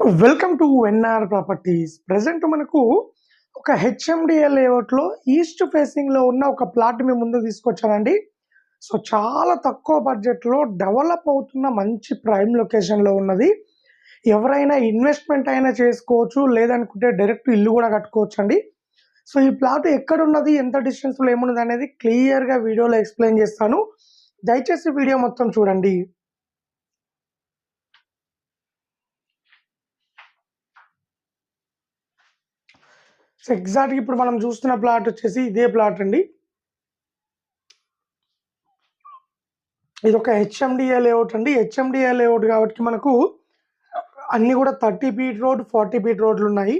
Welcome to NR properties. Present మనకు ఒక HMDL లేఅవుట్లో ఈస్ట్ ఫేసింగ్లో ఉన్న ఒక ప్లాట్ మేము ముందుకు తీసుకొచ్చానండి సో చాలా తక్కువ బడ్జెట్లో డెవలప్ అవుతున్న మంచి ప్రైమ్ లొకేషన్లో ఉన్నది. ఎవరైనా ఇన్వెస్ట్మెంట్ అయినా చేసుకోవచ్చు లేదనుకుంటే డైరెక్ట్ ఇల్లు కూడా కట్టుకోవచ్చు అండి సో ఈ ప్లాట్ ఎక్కడున్నది ఎంత డిస్టెన్స్లో ఏమున్నది అనేది క్లియర్గా వీడియోలో ఎక్స్ప్లెయిన్ చేస్తాను. దయచేసి వీడియో మొత్తం చూడండి. సో ఎగ్జాక్ట్గా ఇప్పుడు మనం చూస్తున్న ప్లాట్ వచ్చేసి ఇదే ప్లాట్ అండి. ఇది ఒక హెచ్ఎండిఏ లేఅవుట్ అండి. హెచ్ఎండిఏ లేఅవుట్ కాబట్టి మనకు అన్నీ కూడా thirty feet road forty feet రోడ్లు ఉన్నాయి.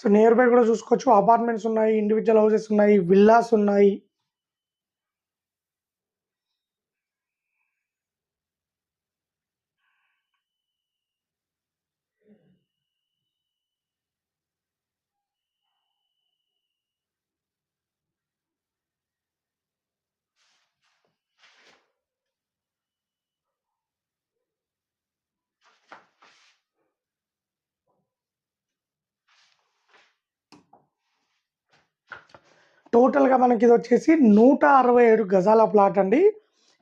సో నియర్ బై కూడా చూసుకోవచ్చు. అపార్ట్మెంట్స్ ఉన్నాయి ఇండివిజువల్ హౌసెస్ ఉన్నాయి విల్లాస్ ఉన్నాయి. టోటల్గా మనకి ఇది వచ్చేసి నూట అరవై ఏడు గజాల ప్లాట్ అండి.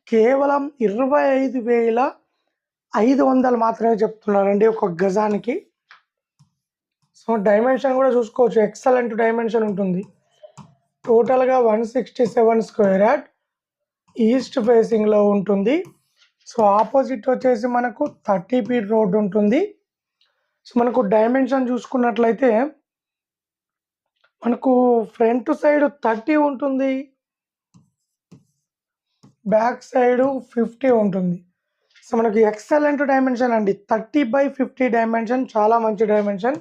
కేవలం ఇరవై ఐదు వేల ఐదు వందలు మాత్రమే చెప్తున్నారండి ఒక గజానికి. సో డైమెన్షన్ కూడా చూసుకోవచ్చు. ఎక్సలెంట్ డైమెన్షన్ ఉంటుంది. టోటల్గా one sixty seven square yard east ఫేసింగ్లో ఉంటుంది. సో ఆపోజిట్ వచ్చేసి మనకు థర్టీ ఫీట్ రోడ్ ఉంటుంది. సో మనకు డైమెన్షన్ చూసుకున్నట్లయితే మనకు ఫ్రంట్ సైడ్ థర్టీ ఉంటుంది. బ్యాక్ సైడ్ ఫిఫ్టీ ఉంటుంది. సో మనకి ఎక్సలెంట్ డైమెన్షన్ అండి. థర్టీ బై ఫిఫ్టీ డైమెన్షన్ చాలా మంచి డైమెన్షన్.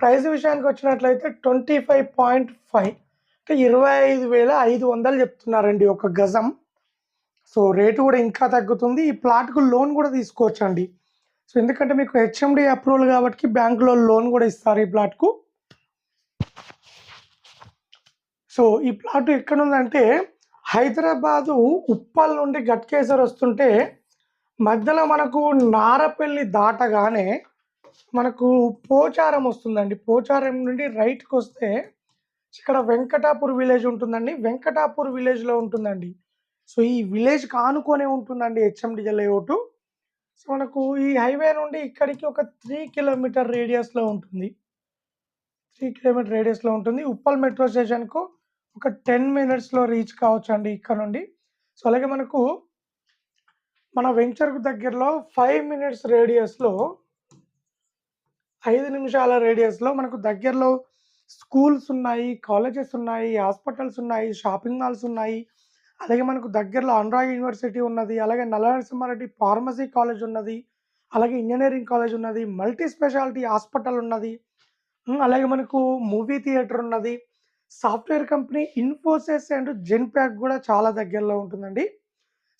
ప్రైస్ విషయానికి వచ్చినట్లయితే ట్వంటీ ఫైవ్ పాయింట్ ఫైవ్ అంటే ఇరవై ఐదు వేల ఐదు వందలు చెప్తున్నారండి ఒక గజం. సో రేటు కూడా ఇంకా తగ్గుతుంది. ఈ ప్లాట్కు లోన్ కూడా తీసుకోవచ్చండి. సో ఎందుకంటే మీకు హెచ్ఎండి అప్రూవల్ కాబట్టి బ్యాంకులో లోన్ కూడా ఇస్తారు ఈ ప్లాట్కు. సో ఈ ప్లాట్ ఎక్కడ ఉందంటే హైదరాబాదు ఉప్పల్ నుండి గట్కేసర్ వస్తుంటే మధ్యలో మనకు నారపల్లి దాటగానే మనకు పోచారం వస్తుందండి. పోచారం నుండి రైట్కి వస్తే ఇక్కడ వెంకటాపూర్ విలేజ్ ఉంటుందండి. వెంకటాపూర్ విలేజ్లో ఉంటుందండి. సో ఈ విలేజ్ కానుకొనే ఉంటుందండి హెచ్ఎండి లేఅవుట్ సో మనకు ఈ హైవే నుండి ఇక్కడికి ఒక త్రీ కిలోమీటర్ రేడియస్లో ఉంటుంది. త్రీ కిలోమీటర్ రేడియస్లో ఉంటుంది. ఉప్పల్ మెట్రో స్టేషన్కు ఒక టెన్ మినిట్స్లో రీచ్ కావచ్చు అండి ఇక్కడ నుండి. సో అలాగే మనకు మన వెంచర్కు దగ్గరలో ఫైవ్ మినిట్స్ రేడియస్లో ఐదు నిమిషాల రేడియస్లో మనకు దగ్గరలో స్కూల్స్ ఉన్నాయి కాలేజెస్ ఉన్నాయి హాస్పిటల్స్ ఉన్నాయి షాపింగ్ మాల్స్ ఉన్నాయి. అలాగే మనకు దగ్గరలో ఆంధ్రా యూనివర్సిటీ ఉన్నది అలాగే నల్లనరసింహారెడ్డి ఫార్మసీ కాలేజ్ ఉన్నది అలాగే ఇంజనీరింగ్ కాలేజ్ ఉన్నది మల్టీ స్పెషాలిటీ హాస్పిటల్ ఉన్నది. అలాగే మనకు మూవీ థియేటర్ ఉన్నది. Software company Infosys and Genpact కూడా చాలా దగ్గరలో ఉంటుందండి.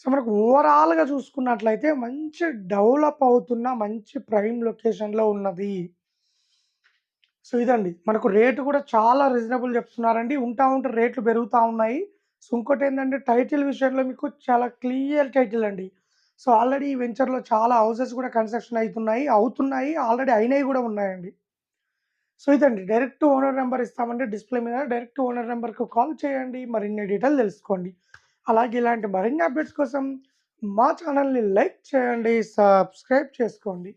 సో మనకు ఓవరాల్గా చూసుకున్నట్లయితే మంచి డెవలప్ అవుతున్న మంచి ప్రైమ్ లొకేషన్లో ఉన్నది. సో ఇదండి. మనకు రేటు కూడా చాలా రీజనబుల్ చెప్తున్నారండి. ఉంటా ఉంటే రేట్లు పెరుగుతూ ఉన్నాయి. సో ఇంకోటి ఏంటంటే టైటిల్ విషయంలో మీకు చాలా క్లియర్ టైటిల్ అండి. సో ఆల్రెడీ ఈ వెంచర్లో చాలా హౌసెస్ కూడా కన్స్ట్రక్షన్ అవుతున్నాయి అవుతున్నాయి ఆల్రెడీ అయినవి కూడా ఉన్నాయండి. సో ఇదండి. డైరెక్ట్ ఓనర్ నెంబర్ ఇస్తామంటే డిస్ప్లే మీద డైరెక్ట్ ఓనర్ నెంబర్కి కాల్ చేయండి. మరిన్ని డీటెయిల్ తెలుసుకోండి. అలాగే ఇలాంటి మరిన్ని అప్డేట్స్ కోసం మా ఛానల్ని లైక్ చేయండి. సబ్స్క్రైబ్ చేసుకోండి.